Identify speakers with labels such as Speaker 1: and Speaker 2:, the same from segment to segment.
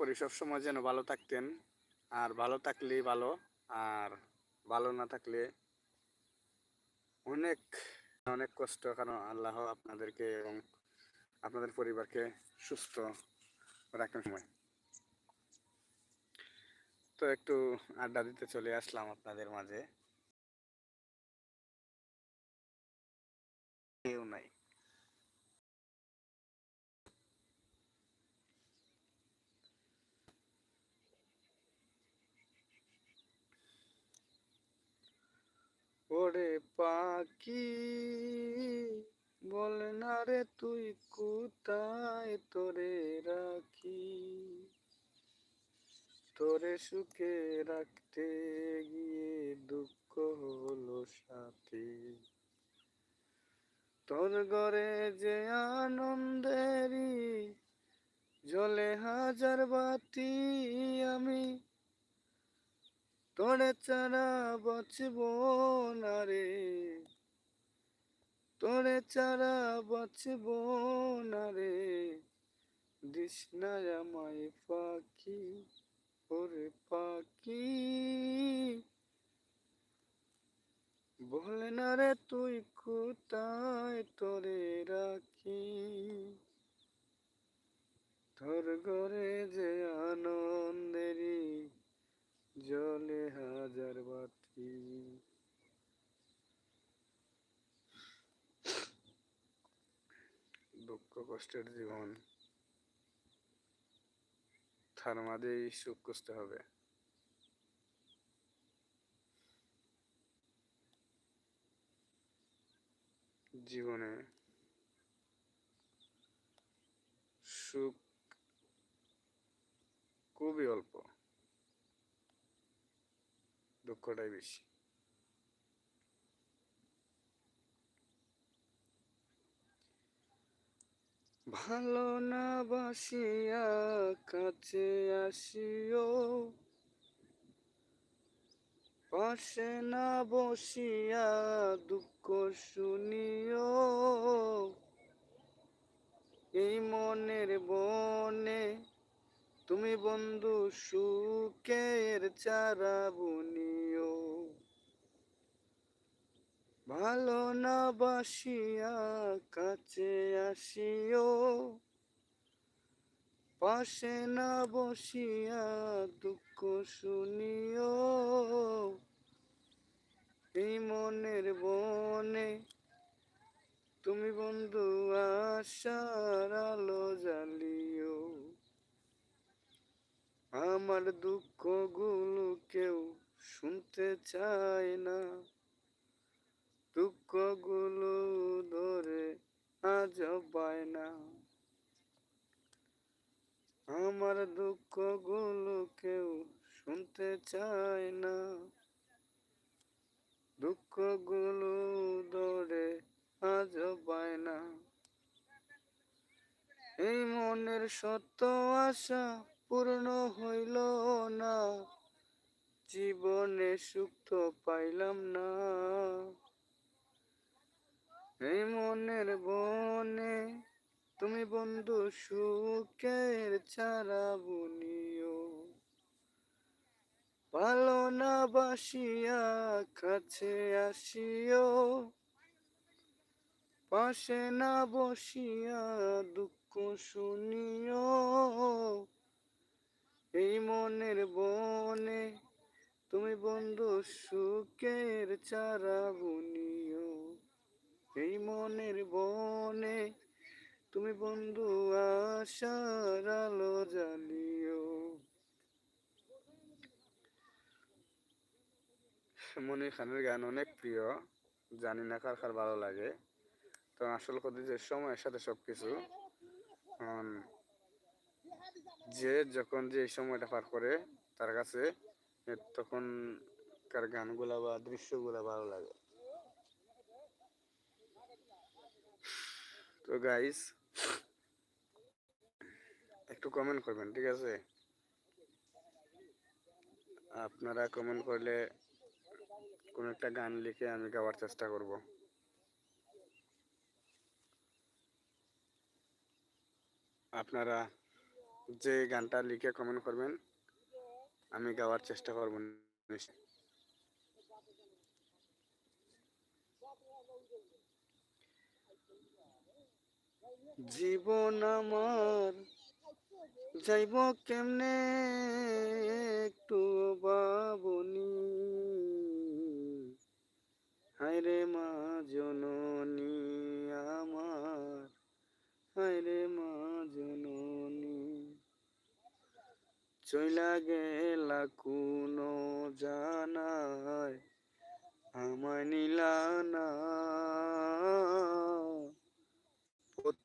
Speaker 1: করি সবসময় যেন ভালো থাকতেন। আর ভালো থাকলেই ভালো, আর ভালো না থাকলে অনেক অনেক কষ্ট কারণ আল্লাহ আপনাদেরকে এবং আপনাদের পরিবারকে সুস্থ রাখেন সময়। তো একটু আড্ডা দিতে চলে আসলাম আপনাদের মাঝে। কেউ নাই। ওরে পাখি, বল না রে তুই কোথায় তোরে রাখি? তোরে সুখে রাখতে গিয়ে দুঃখ হলো সাথে। তোর ঘরে যে আনন্দেরই জলে হাজার বাতি আমি তোরে ছাড়া বাঁচব না রে। তোরে ছাড়া বাঁচব না রে। আমায় পাখি, ওরে পাখি। বলে না রে তুই কোথায় তোরে রাখি? তোর ঘরে যে আনন্দেরই জলে হাজার বাতি। দুঃখ কষ্টের জীবন। তার মাঝেই সুখ খুঁজতে হবে। জীবনে সুখ খুবই অল্প। দুঃখটাই বেশি। ভালো না বাসিয়া কাছে আসিও, পাশে না বসিয়া দুঃখ শুনিও। এই মনের বনে তুমি বন্ধু সুখের চারা বুনিও ভালো না বাসিয়া কাছে আসিও। পাশে না বসিয়া দুঃখ শুনিও। এই মনের বনে তুমি বন্ধু আশার আলো জ্বালিও। আমার দুঃখগুলো কেউ শুনতে চায় না। দুঃখগুলো ধরে আজ পায় না আমার দুঃখগুলো কেউ শুনতে চায় না। দুঃখগুলো ধরে আজ পায় না এই মনের সত্য আশা পূর্ণ হইল না। জীবনে সুখ তো পাইলাম না। এই মনের বনে তুমি বন্ধু সুখের ছাড়া বুনিও। ভালো না বাসিয়া কাছে আসিও। পাশে না বসিয়া দুঃখ শুনিও। এই মনের বনে তুমি বন্ধু সুখের চারা বুনিও। এই মনের বনে তুমি বন্ধু আশার আলো জ্বালিও। মনির খানের গান অনেক প্রিয়, জানি না কার কার ভালো লাগে। তো আসল কথা যে সময়ের সাথে সব কিছু যে যখন যে সময়টা পার করে তার কাছে তখনকার গানগুলা বা দৃশ্যগুলা ভালো লাগে। তো গাইস একটু কমেন্ট করবেন, ঠিক আছে? আপনারা কমেন্ট করলে কোন একটা গান লিখে আমি গাওয়ার চেষ্টা করব। আপনারা যে গানটা লিখে কমেন্ট করবেন, আমি গাওয়ার চেষ্টা করব নিশ্চয়ই। জীবন আমার যাইব কেমনে একটু বাবনি হায়রে মা জননী আমার, হায়রে মা জননী। চইলা গেলা কোনো জানায় আমায় নিলা না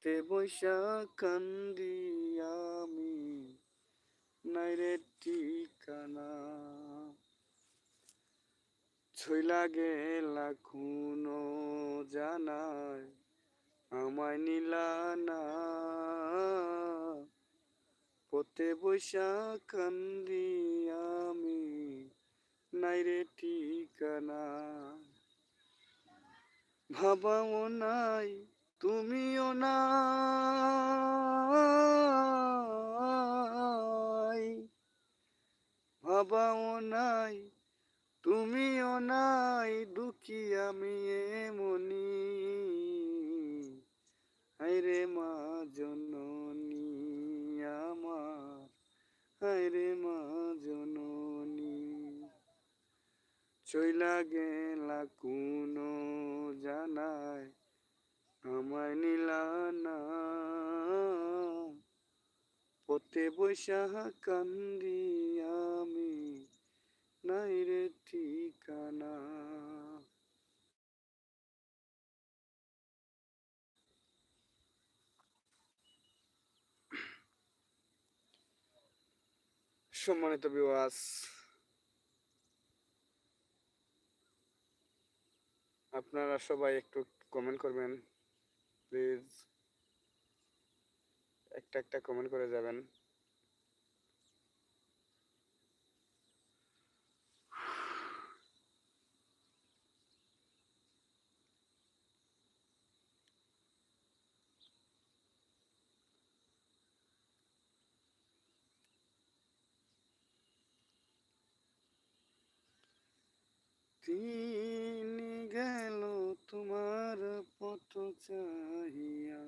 Speaker 1: পথে বৈশা কান্দি আমি। নাইরে ঠিকানা। ছইলা গেলা কোনো জানায় আমায় নিলা না। বৈশা কান্দি আমি নাইরে ঠিকানা। ভাবাও নাই তুমিও নাই ভাবাও নাই, তুমিও নাই, দুঃখী আমি এমনি। হায়রে মা জননী আমার, হায়রে মা জননী। চইলা গেলা কোনো জানায় আমায় নিলা না পথে বৈশা কান্দি আমি, নাই রে ঠিকানা। সম্মানিত বিওয়াস আপনারা সবাই একটু কমেন্ট করবেন। প্লিজ একটা একটা কমেন্ট করে যাবেন। গেল তোমার পথ চাহিয়া।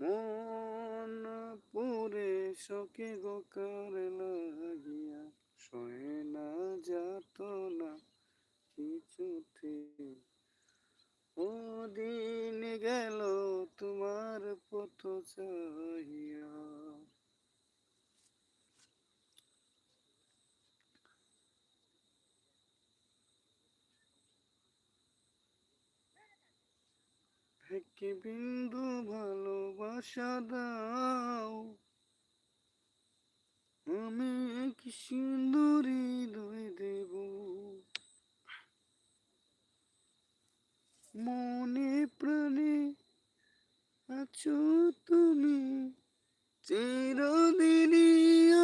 Speaker 1: মন পুরে শোকে গোকার লাগিয়া, সয়ে না যাত না কিছুতে। ও দিন গেল তোমার পথ চাহিয়া। একটি বিন্দু ভালোবাসা দাও। আমি এক সুন্দর হৃদয় দেব। মনে প্রাণে আছো তুমি, চিরদিনই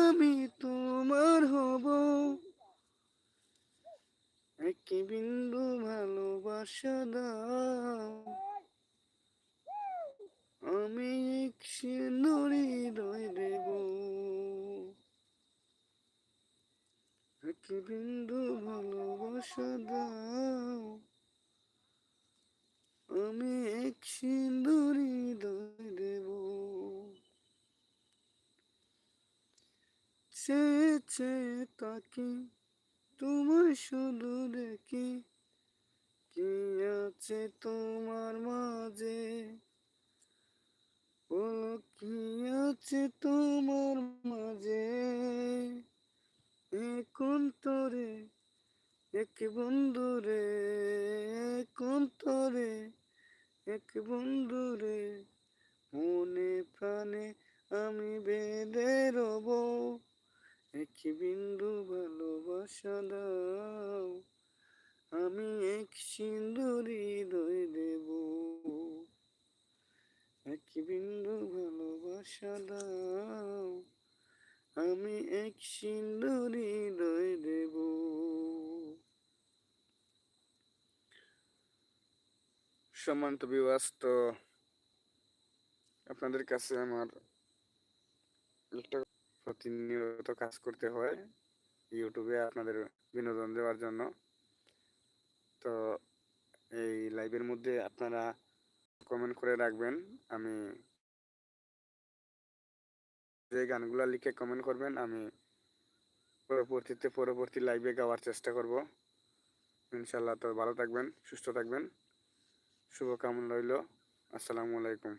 Speaker 1: আমি তোমার হব। এক বিন্দু ভালোবাসা দাও। আমি দেব এক বিন্দু ভালোবাসা দাও। আমি এক সুন্দর হৃদয় দেব সে চে তাকে তোমার শুধু দেখি। কি আছে তোমার মাঝে? বলো কি আছে তোমার মাঝে। এখন তোরে, এক বন্ধু রে, এখন তোরে, এক বন্ধু রে। মনে প্রাণে আমি বেঁধে রব। এক বিন্দু ভালোবাসা দাও। আমি এক সিন্দুর হৃদয় দেব এক বিন্দু ভালোবাসা দাও আমি এক সিন্দুর হৃদয় দেব সম্মানিত বিবাস তো আপনাদের কাছে আমার একটা প্রতিনিয়ত কাজ করতে হয় ইউটিউবে আপনাদের বিনোদন দেওয়ার জন্য। তো এই লাইভের মধ্যে আপনারা কমেন্ট করে রাখবেন, আমি যে গানগুলো লিখে কমেন্ট করবেন, আমি পরবর্তীতে, পরবর্তী লাইভে গাওয়ার চেষ্টা করব। ইনশাল্লাহ তো ভালো থাকবেন, সুস্থ থাকবেন। শুভকামনা রইল। আসসালামু আলাইকুম।